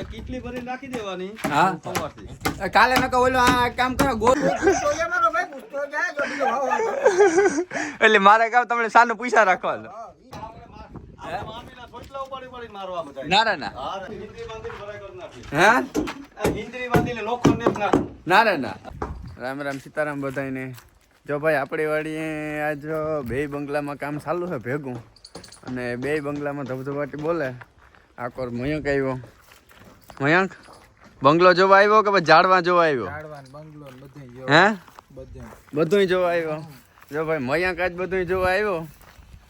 એક કીટલી ભરીને રાખી દેવાની હા. સવારથી. કાલે નકો ઓલો આ કામ કરો ગોળ એટલે મારે કામ તમને સાનું પૈસા રાખવાનું. રામ રામ સીતારામ બધાને જો ભાઈ આપણી વાડીએ આજ બે બંગલામાં કામ ચાલુ છે ભેગું. અને બે બંગલામાં ધબધબાટી બોલે. આકોર મયંક આવ્યો? મયંક બંગલો જોવા આવ્યો કે પછી ઝાડવા જોવા આવ્યો? હે? બધુંય જોવા આવ્યો. જો ભાઈ મયંક આજ બધુંય જોવા આવ્યો.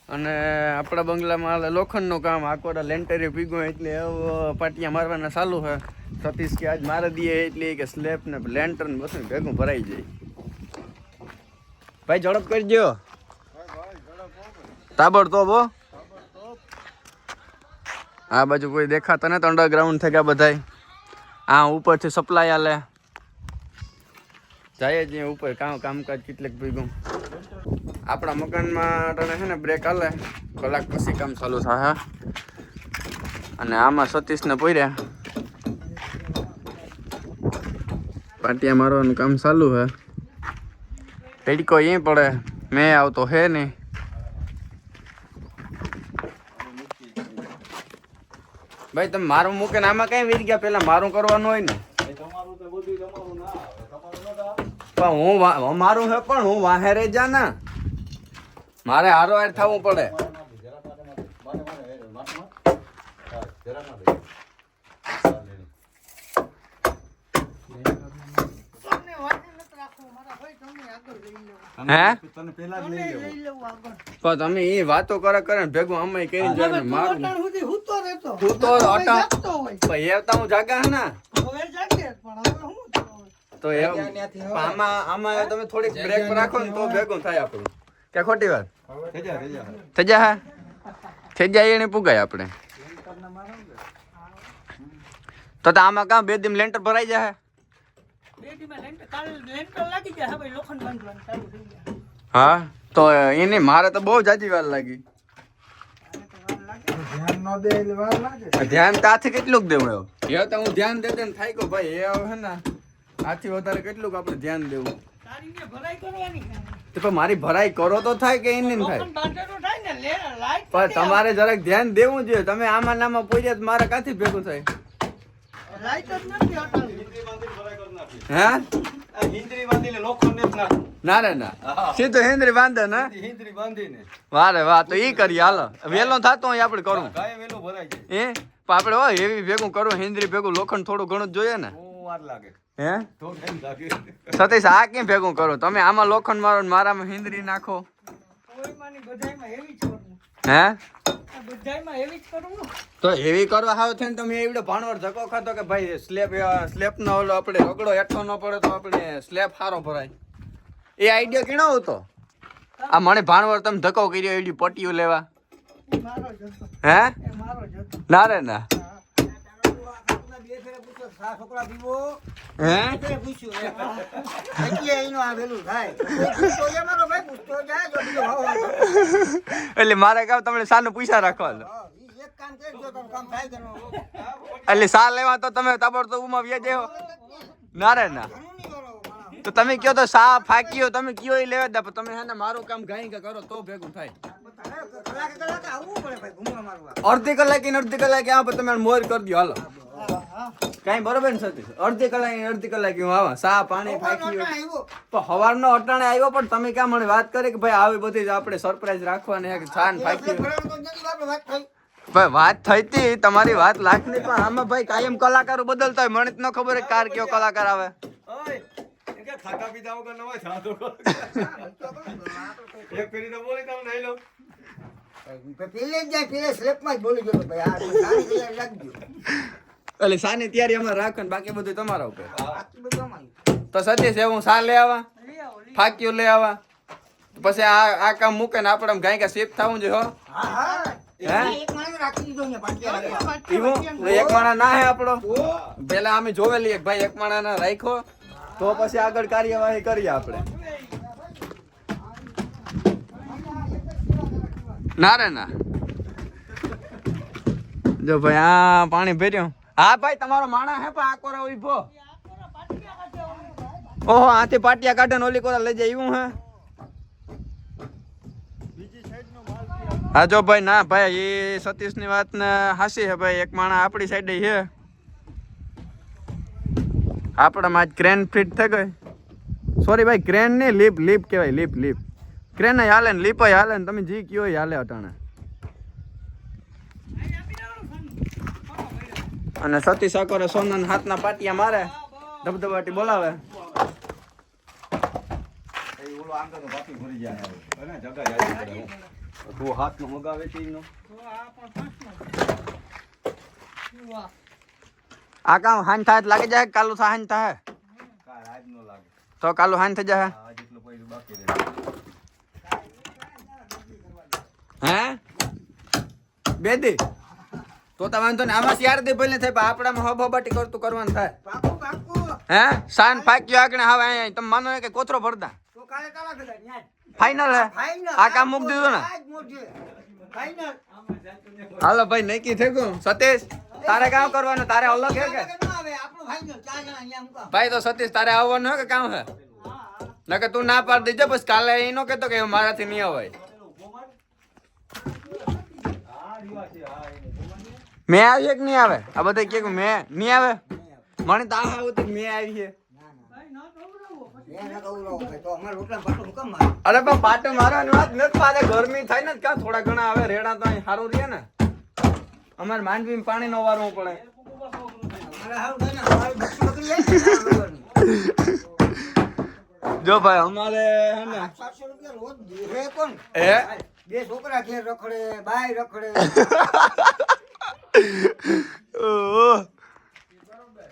અને આપણા બંગલામાં લોખંડનું કામ આકોરા લેન્ટરે પીગો એટલે હવે પાટિયા મારવાના ચાલુ છે. સતીશ કે આજ મારી દઈએ એટલે કે સ્લેબ ને લેન્ટર ને બધું ભેગું ભરાઈ જાય. ભાઈ ઝડપ કરજો તાબડતોબ હો. આ બાજુ કોઈ દેખાતા તો અંડરગ્રાઉન્ડ થઈ ગયા બધાય. આ ઉપરથી સપ્લાય આલે. જાય જ ઉપર, કામ કામકાજ કેટલેક ભેગું. આપણા મકાનમાં તને છે ને બ્રેક આલે, કલાક પછી કામ ચાલુ થાય અને આમાં સતીશને પોર્યા. પાટિયા મારવાનું કામ ચાલુ હે તડકો એ પડે, મેં આવતો હે નહીં. ભાઈ તમે મારું મૂકે ને આમાં કઈ વીર ગયા? પેલા મારું કરવાનું હોય ને. પણ હું મારું હે પણ હું વાહે રહી જા ના મારે હારો હાર થવું પડે જરા માટે માટે. માટે માટે હેડો. માટે માટે. હા, જરા માટે. હા, લેણી. હે? તને પહેલા જ લઈ લેવો. પણ તમે એ વાતો કરે કરે ને ભેગું અમે કઈ જાય ને મારું તું તો અટા પણ એ તો હું જાગા હે ને તો એ આમાં આમાં તમે થોડીક બ્રેક રાખો ને તો ભેગું થાય આપણું. કે ખોટી વાત? થઈ જા, હા? થઈ જાય એને પુગાય આપણે. તો તો આમાં કાં બે દિન લેન્ટર ભરાઈ જાય હા તો એને મારે તો બહુ જાજી વાર લાગી. ધ્યાન તાથી કેટલું દેવું એવું એ તો હું ધ્યાન દે ને થાય કે ભાઈ એ હવે હે ને આથી વધારે કેટલું આપણે ધ્યાન દેવું. તો મારી ભરાઈ કરો તો થાય કે એની ન થાય? પણ તમારે જરાક ધ્યાન દેવું જોઈએ. તમે આમાં નામાં તો મારે કાથી ભેગું થાય. હે? હિન્દ્રી હિંદરી બાંધીને નાખી. ના રે ના. સીધો હિન્દ્રી બાંધે ને? હિન્દ્રી બાંધીને. વારે વાહ તો ઈ કરીએ હાલો. વેલો થતો હોય આપણે કરું. ગાય વેલો ભરાઈ જાય. એ પણ આપણે હોય એવી ભેગું કરું હિન્દ્રી ભેગું લોખંડ થોડું ઘણું જ જોઈએ ને. વાર લાગે. હે? તો કેમ લાગે. સતીશ આ કેમ ભેગું કરો? તમે આમાં લોખંડ મારો ને મારામાં હિન્દ્રી નાખો. હે? તો એવી કરવા હાવ થઈને તમે એવડો ભાણવર ધક્કો ખાતો કે ભાઈ સ્લેબ સ્લેબ નો ઓલો આપણે રગડો હેઠો ન પડે તો આપણે સ્લેબ સારો ભરાય. એ આઈડિયા કેનો હતો? આ મને ભાણવર તમે ધક્કો કર્યો એવી પટ્ટીઓ લેવા. હે? ના રે ના. હે? એટલે મારે કામ તમને સાનું પૈસા રાખવાનું. એટલે સા લેવા તો તમે તાબડતોબ ઉમા વ્યાજ આવ્યો ના રે ના. તો તમે કયો તો સા ફાક્યો તમે કયો એ લેવા દે તમે હે ને મારું કામ ગાઈ કે કરો તો ભેગું થાય. અડધી કલાક ને અડધી કલાકે આ તમે મોર કરી દો હાલો. કઈ બરોબર ને સતીશ અડધી કલાક અડધી કલાક હું આવા. સા પાણી પણ હવારનો અટાણે આવ્યો પણ તમે ક્યાં મને વાત કરી કે ભાઈ આવી બધી જ આપણે સરપ્રાઈઝ રાખવાની છાન ફાક્યું ભાઈ વાત થઈ હતી તમારી વાત લાગતી પણ આમાં ભાઈ કાયમ કલાકારો બદલતા હોય. મને ન ખબર હોય કાર કયો કલાકાર આવે. ઓય એ કે ખાતા પીતા વગર ન હોય સાદો એક ફેરી તો બોલી નહીં લો એટલે સાની તૈયારી અમારે રાખો ને બાકી બધું તમારા ઉપર. તો સતીશ એવું સા લઈ આવા? ફાક્યું લઈ આવા? પછી આ આ કામ મૂકે ને આપણે ગાય કા શિફ્ટ થવું જોઈએ હો. એક માણા ના હે આપણો? પેલા અમે જોવેલી એક ભાઈ એક માણા ના રાખ્યો. તો પછી આગળ કાર્યવાહી કરીએ આપણે. ના રે ના. જો ભાઈ આ પાણી ભર્યું. હા ભાઈ, તમારો માણા હે પણ આ કોરા ઊભો? ઓહો, આથી પાટિયા કાઢે ને ઓલી કોરા લઈ જાય એવું હે? હા, જો ભાઈ, ના ભાઈ, એ સતીશની વાત ને હાસી હે ભાઈ, એક માણા આપણી સાઈડે છે આપણામાં આજ ક્રેન ફિટ થઈ ગઈ. સોરી ભાઈ ક્રેન નહીં લીપ લીપ કહેવાય લીપ લીપ ક્રેન હાલે ને લીપ હાલે ને, તમે જી કયો હાલે અટાણે. અને સતી સાકોરે સોનાના હાથના પાટિયા મારે. ધબધબાટી બોલાવે? આ કામ હાન થાય લાગી જાય કાલુ થાય હાન થાય. તો કાલુ હાન થઈ જાય. હે? બેદી? તો તો વાંધો ને આમાં શિયાર દે ભલે થાય પણ આપણામાં હબહબાટી કરતું કરવાનું થાય. પાકું પાકું. હે? સાન ફાક્યો આગળ હવે અહીંયા તમે માનો કે કોથરો ભરતા તો કાલે કાલા ફાઈનલ હે? આ કામ મૂક દીધું ને? હાલો ભાઈ નક્કી થઈ ગયું. સતીશ તારે કામ કરવાનું? તારે અલગ હે કે? ન આવે ભાઈ તો સતીશ તારે આવવાનું હે કે કામ હે? નકર તું ના પાડી દેજે પછી કાલે એનો કહેતો કે મારાથી નહીં અવાય આ રીવા છે, આ એને ખબર નહીં? મેં આવી એક કે નહીં આવે? આ બધા કે મેં નહીં આવે? મને તો આ તો મેં આવી છે. ના ભાઈ અમારે રોટલા પાટું કમ અરે પણ પાટો મારવાની વાત નથી પાડે ગરમી થાય ને ક્યાં થોડા ઘણા આવે? રેડા તો અહીં સારું રહે ને. અમારે માંડવી પાણી નો વારવું પડે. જો ભાઈ અમારે હે ને. સાતસો રૂપિયા રોજ દેહે કોણ હે? બે છોકરા ઘેર રખડે બાય રખડે.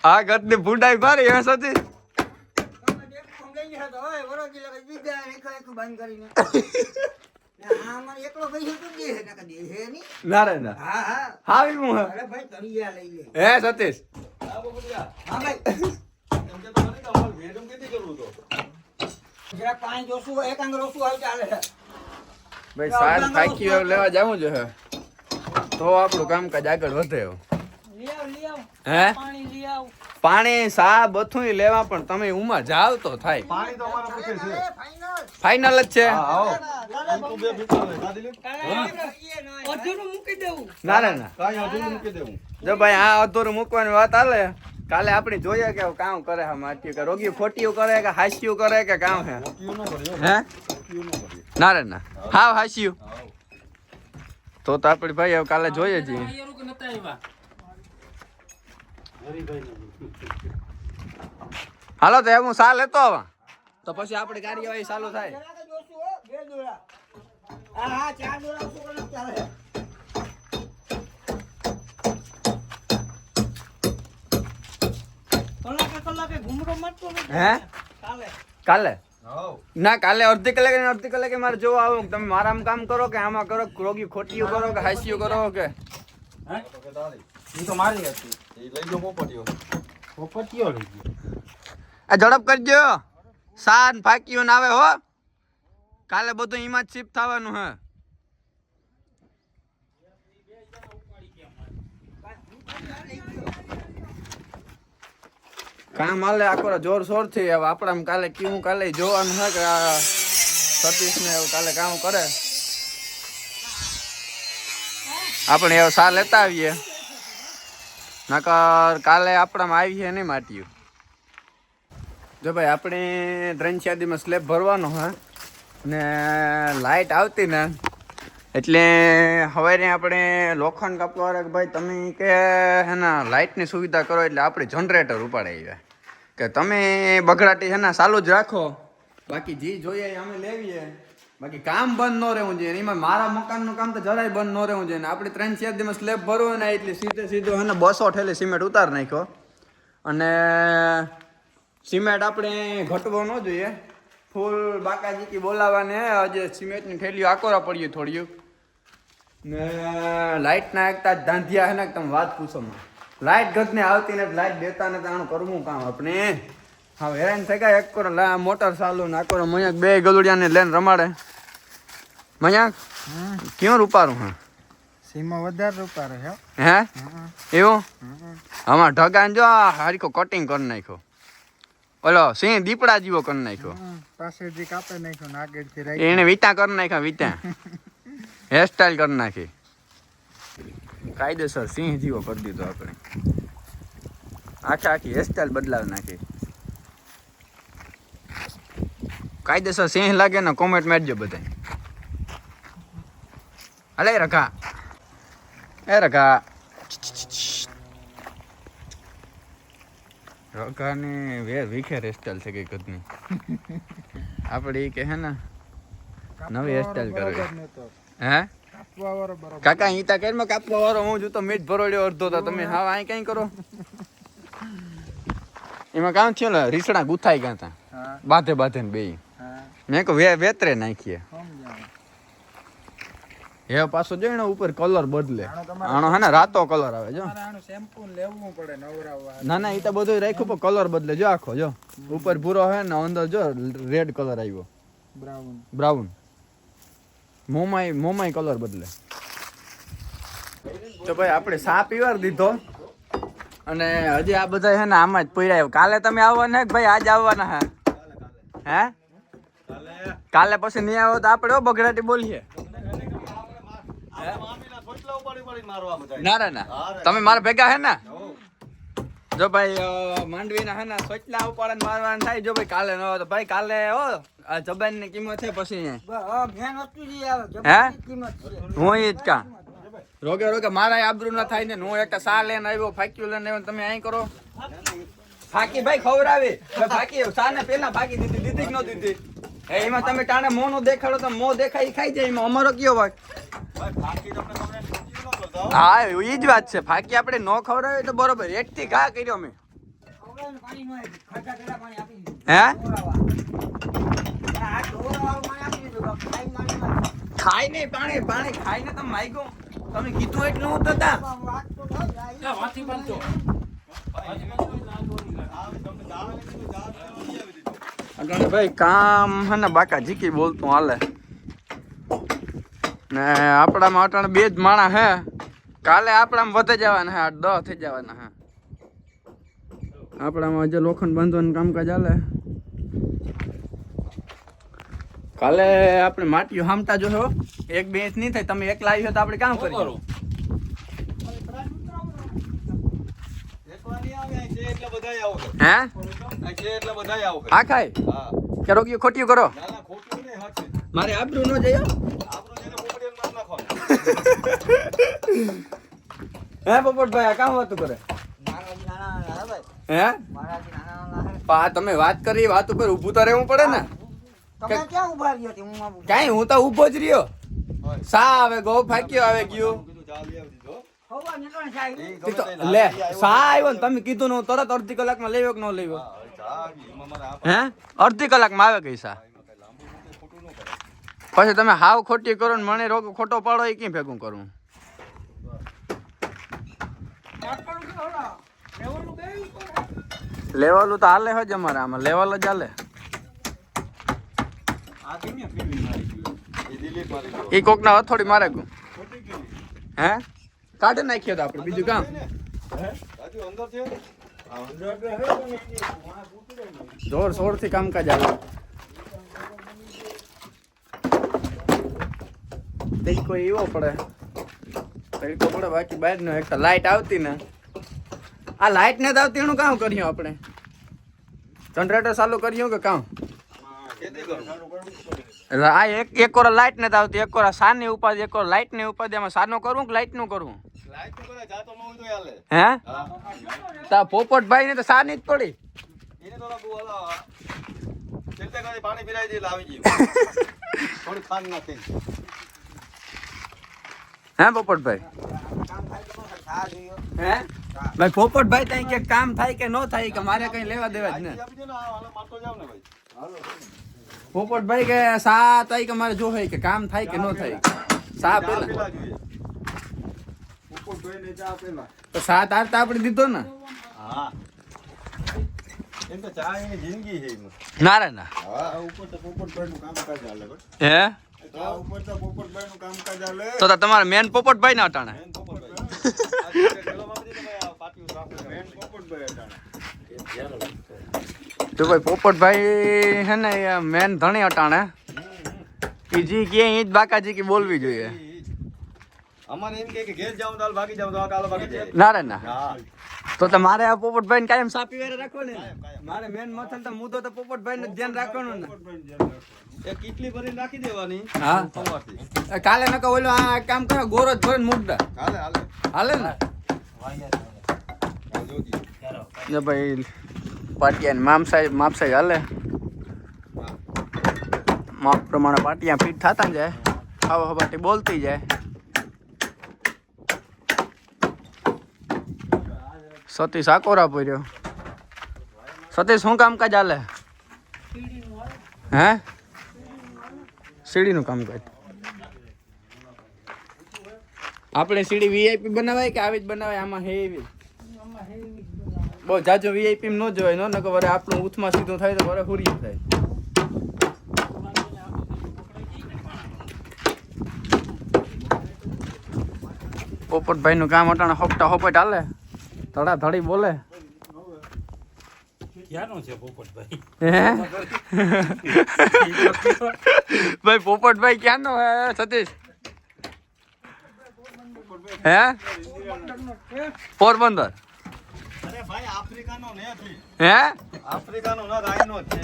આ ગતની ભૂંડાઈ મારી હે સતી તમે દેખ સમજાઈ ગયા તો હવે વરોજી લગે દીધા એકા એક બંધ કરીને ને આ અમારે એકલો પૈસા તો દે હે નકર દેહે નહીં ના રે ના હા? હા હાવી હું હે અરે ભાઈ તળિયા લઈ લે હે સતીશ. આ બબુડિયા, હા ભાઈ એમ કહેતો નથી કે અમારે ભેગું કેથી કરવું તો? જરા પાણી જોશું હોય, એક આંગળ ચાલે છે. ભાઈ સાર ફાકી લેવા જાવું જો હે. તો આપણું કામકાજ આગળ વધે હે. પાણી સા બધું લેવા પણ તમે ઉમા જાવ તો થાય. પાણી તો અમારા પૂછે છે. ફાઈનલ જ છે. ના ના ના. કાંઈ અધૂરું મૂકી દેવું. જો ભાઈ આ અધૂરું મૂકવાની વાત હાલે. કાલે આપણે જોઈએ કે કામ કરે હા માટી કે રોગી ખોટીયું કરે કે હાસ્યું કરે કે કામ હે. હે ના રે ના હાવ હાસ્યું. તો તો આપણે ભાઈ હવે કાલે જોઈએ છીએ હાલો તો હું સા લેતો આવા. તો પછી આપણી કાર્યવાહી ચાલુ થાય. કલાકે કલાકે ઘૂમરો નથી. હે? કાલે. કાલે. ના કાલે અડધી કલાકે ને અડધી કલાકે મારે જોવા આવો. તમે મારામાં કામ કરો કે આમાં કરો રોગી ખોટીઓ કરો કે હાસીઓ કરો કે? તો કે તારી. એ લઈ ગયો આ ઝડપ કરજો. સાન ફાકીઓ ના આવે હો. કાલે બધું એમાં જ શિફ્ટ થવાનું હે. કામ હાલે, આખો જોર શોરથી. હવે આપણામાં કાલે કેવું કાલે જોવાનું છે કે સતીશ ને કાલે કામ કરે. આપણે એવો સા લેતા આવીએ. નકર કાલે આપણામાં આવીએ નહીં માટ્યું. જો ભાઈ, આપણે ત્રણ દિવસ સ્લેબ ભરવાનો હા ને લાઇટ આવતી ને એટલે હવે આપણે લોખંડ કાપવા કે ભાઈ, તમે કે એના લાઇટની સુવિધા કરો એટલે આપણે જનરેટર ઉપાડે આવ્યા કે તમે બગડાટી છે ને ચાલુ જ રાખો. બાકી જે જોઈએ, અમે લેવીએ. બાકી કામ બંધ ન રહેવું જોઈએ. એમાં મારા મકાનનું કામ તો જરાય બંધ ન રહેવું જોઈએ. આપણે ત્રણ ચાર દિવસ સ્લેબ ભરવો ને, એટલે સીધે સીધો અને બસો ઠેલી સિમેન્ટ ઉતાર નાખ્યો. અને સિમેન્ટ આપણે ઘટવો ન જોઈએ. ફૂલ બાકાજીકી બોલાવાને આજે સિમેન્ટની થેલીઓ આકોરા પડ્યું થોડીયું ને લાઇટના એકતા ધાંધિયા હે ને તમે વાત પૂછો માં લાઇટ ઘટને આવતી ને લાઇટ દેતા ને આનું કરવું કામ આપણે? હા હેરાન થઈ ગયા એક કરો લા મોટર ચાલુ ને આકોરો મયાક બે ગલુડિયાને લઈને રમાડે. મયાક ક્યાં રૂપારું હા? સીમા વધારે રૂપારે હે. હે? એવું? આમાં ઢગાન જો આ હારીકો કટિંગ કરી નાખ્યો. ઓલો સિંહ દીપડા જેવો કરી નાખ્યો. પાસેથી કાપે નાખ્યો ને આગળથી એને વિતા કરી નાખ્યા વિતા હેરસ્ટાઈલ કરી નાખી. કાયદેસર સિંહ જેવો કરી દીધો આપણે. આખી આખી હેરસ્ટાઈલ બદલાવી નાખી. કાયદેસર સિંહ લાગે ને કોમેન્ટ મારજો બધા હલે રખા એ રખા રખાની વેર વિખેર હેરસ્ટાઈલ છે કઈ કદની આપણે એ કે હે ને નવી હેરસ્ટાઈલ કરવી. હે? કાપવા વાળો બરોબર. કાકા અહીં તા કેરમાં કાપવા વાળો હું જોતો મીઠ ભરોડ્યો અડધો તો તમે હા. અહીં કઈ કરો. એમાં કામ થયું ને રીસડા ગુથાઈ ગયા તા. હા. બાધે બાધે ને બે હા. મેં કહું વે વેતરે નાખીએ. સમજાય એ પાછો જો એનો ઉપર કલર બદલે. આનો તમારે આનો હે ને રાતો કલર આવે જો. તમારે આનું શેમ્પુ લેવું પડે નવરાવવા ના ના એ તો બધું રાખ્યું પણ કલર બદલે. જો આખો જો. ઉપર ભૂરો હે ને અંદર જો રેડ કલર આવ્યો. Brown. Brown. Momai Momai colour બદલે. તો ભાઈ આપણે સા પીવાર દીધો. અને હજી આ બધા છે ને આમાં જ પડ્યા. કાલે તમે આવવાના ભાઈ આજ આવવાના હે? હે? કાલે પછી નહીં આવો તો આપણે બગડાટી બોલીએ. ના ના ના. તમે મારા ભેગા હે ને? જો ભાઈ માંડવીના હે ને સોચલા ઉપર મારવાના થાય જો ભાઈ કાલે ન હોય તો ભાઈ કાલે હો આ જબાનની કિંમત છે પછી. હે? હું ઈ જ કા? રોગે રોગે મારા આબરૂ ના થાય ને હું એક સા લઈને આવ્યો ફાક્યું લઈને આવ્યો તમે અહીં કરો. ફાકી ભાઈ ખવડાવી. ફાકી સા ને પેલા ફાકી દીધી દીધી ન દીધી? એમાં તમે ટાણે મોં નો દેખાડો તો મોં દેખાય ખાઈ જાય એમાં. અમારો કયો ભાગ? ભાઈ, ફાંકી તમને હો. ઈ જ વાત છે ફાકી આપણે ન ખવડાવી તો બરોબર એક થી ઘા કર્યો મેં. હે. ખાઈ નહીં, પાણી કીધું એટલું ભાઈ, કામ હે ને, બાકા જીકી બોલતું હાલે ને આપણામાં અટાણે બે જ માણા હે કાલે આપણામાં વધે જવાના હા દસ થઈ જવાના હા. આપણામાં હજુ લોખંડ બાંધવાનું કામકાજ હાલે. કાલે આપણે માટીઓ હામતા જો હો. એક બે ઇંચ નહીં થાય તમે એકલા લાવી તો આપણે કામ કરીએ. આવો કે. રોગ્યું ખોટ્યું કરો. મારે આબરું ન જઈએ આપણું જેને પોપડિયાને માર નાખવાનું. હે પોપટભાઈ આ કામ વાતું કરે? હે. પા તમે વાત કરી વાત ઉપર ઊભું તો રહેવું પડે ને. તમે ક્યાં ઊભા રહ્યો તે હું આમ હું તો ઊભો જ રહ્યો. સા આવે ગો ફાક્યો આવે ગયો. લે સા આવ્યો ને તમે કીધું ને તરત અડધી કલાકમાં લેવો કે ન લેવો હા, હવે ચા આવી, એમાં મારે આ હે? અડધી કલાકમાં આવે કઈ સા એમાં કઈ લાંબુ મૂકે ખોટું ન કરાય. પછી તમે હાવ ખોટી કરો ને મને રોગ ખોટો પાડો એ કેમ ભેગું કરું? લેવાલું તો હાલે હોય અમારે આમાં. લેવલ જ હાલે? એ કોક કોકના હથોડી મારે ગયું હે? કાઢી નાખ્યો તો આપણે બીજું કામ. જોર શોરથી કામકાજ આવે તડકો એવો પડે તડકો પડે બાકી બહાર નો એક લાઈટ આવતી ને આ લાઈટ ને આવતી એનું કામ કર્યું આપણે જનરેટર ચાલુ કર્યું કે કામ આ એક એક કોરા લાઈટ ને આવતી એક કોરા સાની ઉપાધિ એક કોરા લાઈટની ઉપાધિ એમાં સાનું કરવું કે લાઈટનું કરવું તો ન. હે તા પોપટભાઈ ને તો સાની જ પડી તો પાણી પીરાઈ દે ગયું. થોડી ખાંડ નાખી. હે પોપટભાઈ. હે? ભાઈ પોપટભાઈ ત્યાં કે કામ થાય કે ન થાય કે મારે કઈ લેવા દેવા જ ને. પોપટભાઈ કે સા થાય કે મારે જો કે કામ થાય કે ન થાય. સા પેલા. તો સાત આઠ તો આપણે દીધો ને. ના ના હા, તો તમારે મેન પોપટભાઈ ના અટાણે. તો ભાઈ પોપટભાઈ હે ને મેન ધણી અટાણે. બીજી કે ઈ જ બાકાજી કે બોલવી જોઈએ. અમારે એમ કે ઘેર જાઉં તો ભાગી જાઉં તો કાલે ભાગી જાય. ના રે ના. હા. તો તમારે આ પોપટભાઈ કાયમ સાપી વેરે રાખો ને. મારે મેન મથન તો મુદ્દો તો પોપટભાઈ ને ધ્યાન રાખવાનું ને. એ કીટલી ભરી રાખી દેવાની. હા. સવારથી. ન કાલે નકો ઓલો આ કામ કરો ગોરો જ ભરીને મૂક હાલે હાલે. હાલે ને. જો ભાઈ પાટિયા માપ માપસાઈ હાલે. માપ પ્રમાણે પાટિયા ફિટ થતા જાય. હવા હવાટી બોલતી જાય. સતીશ આકોરા પડ્યો સતીશ, શું કામકાજ હાલે? હે? સીડીનું કામકાજ. આપણે સીડી વીઆઈપી બનાવાય કે આવી જ બનાવાય? આમાં હેવી બહુ જાજો વીઆઈપી ન જોવાય, નો, નકર વરે આપણું ઉથમાં સીધું થાય તો વરે હુરી થાય. પોપટભાઈ નું કામ અટાણે હોપટા હોપટ હાલે? ધડા ધડી બોલે હે? ભાઈ પોપટભાઈ ક્યાંનો હે સતીશ? હે? પોરબંદર. અરે ભાઈ હે? આફ્રિકાનો ન રાયનો છે.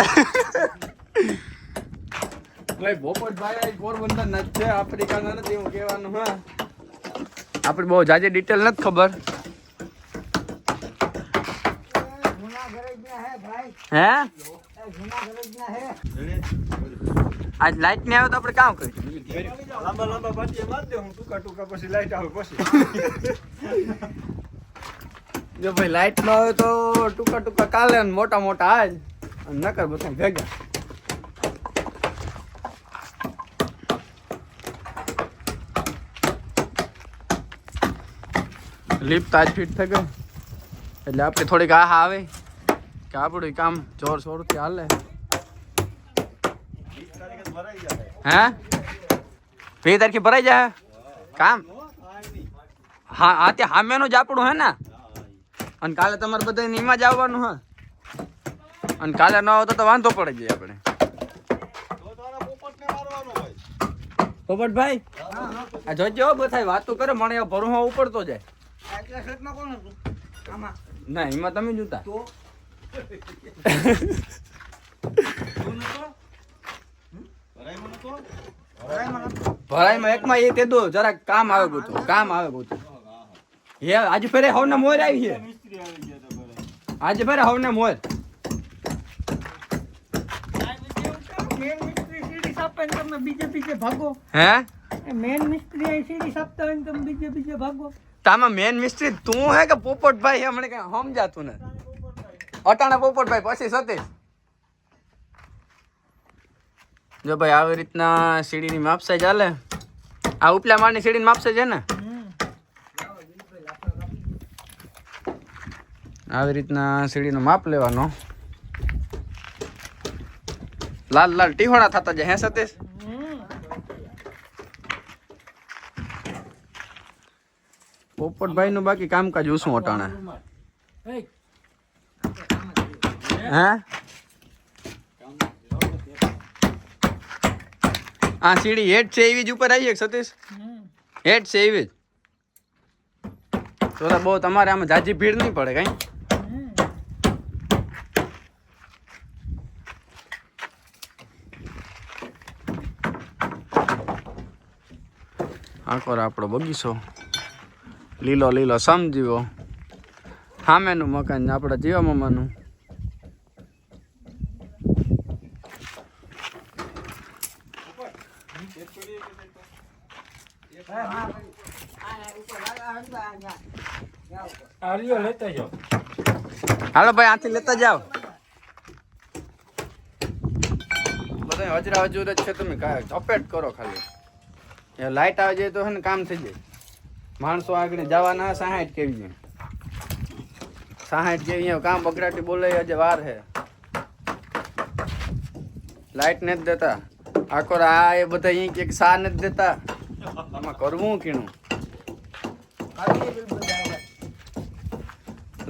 ભાઈ પોપટભાઈ પોરબંદર ના છે આફ્રિકાના નથી હું કહેવાનું હા. આપણે બહુ જાજે ડિટેલ નથી ખબર. હે? આજ લાઈટ ને આવે તો આપણે કામ કરીશું લાંબા લાંબા પાટી બાંધ દે હું ટૂંકા ટૂંકા પછી લાઈટ આવે પછી. જો ભાઈ લાઈટ ન આવે તો ટૂંકા ટૂંકા કાલે મોટા મોટા આજ. અને નકર બધા ભેગા. લિફ્ટ આજ ફિટ થઈ ગયો એટલે આપણે થોડીક આહા આવે. કે આપણું કામ જોર શોરથી હાલે. ભરાઈ જાય હે? બે તારીખે ભરાઈ જાય? કામ? હા હા તે હામેનું જ આપણું હે ને? અને કાલે તમારે બધા એમાં જ આવવાનું હે. અને કાલે ન આવતો તો વાંધો પડે જાય આપણે. પોપટભાઈ? આ જોજો બધા વાતો કરે મને ભરું ઉપડતો જાય. ના એમાં તમે જોતા તો? ભરાઈમાં. એકમાં એ તે દો જરાક કામ આવે ગોતું કામ આવે ગોતું હે, આજે ફેરે હવને મોર આવી છે. આજે ફેરે હવને મોર. ભાગો હે? મેન મિસ્ત્રી અહીં સીડી સાપતા હોય તમે બીજે બીજે ભાગો તામાં મેન મિસ્ત્રી તું હે કે પોપટભાઈ હે? મને કઈ સમજાતું ને અટાણા પોપટભાઈ, પછી સતીશ. જો ભાઈ, આવી રીતના સીડીની માપસાઈ ચાલે. આ ઉપલા માળની સીડીની માપસાઈ છે ને? આવી રીતના સીડીનો માપ લેવાનો. લાલ લાલ ટીહોણા થતા જાય, હે સતીશ? પોપટભાઈ નું બાકી કામકાજ ઉસું અટાણે. હે? આ સીડી હેઠ છે એવી જ ઉપર આવી એક સતીશ? હેઠ છે એવી જ. તો બહુ તમારે આમાં જાજી ભીડ નહીં પડે કઈ? આખો આપણો બગીચો. લીલો લીલો સમજીવો. સામેનું મકાન આપણા જીવા મામાનું. હાલો ભાઈ આથી લેતા જાઓ. બધા હજરા હજુર જ છે તમે ચપેટ કરો ખાલી. એ લાઈટ આવી જાય તો હે ને કામ થઈ જાય. માણસો આગળ જવાના સાહીઠ કેવી છે સાહીઠ કેવી અહીંયા કામ બગડાટી બોલે આજે વાર હે. લાઈટ નથી દેતા. આખો આ એ બધા અહીં કે સા નથી દેતા. આમાં કરવું કીણું.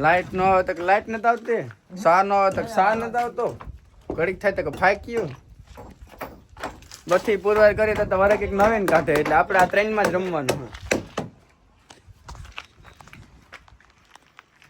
લાઈટ ન આવે તો લાઈટ નથી આવતી? સા ન આવે તો સા નથી આવતો? ઘડીક થાય તો ફાક્યું. બધી પુરવાર કરી તો તમારે કંઈક નવીન કાઢે એટલે આપણે આ ટ્રેનમાં જ રમવાનું.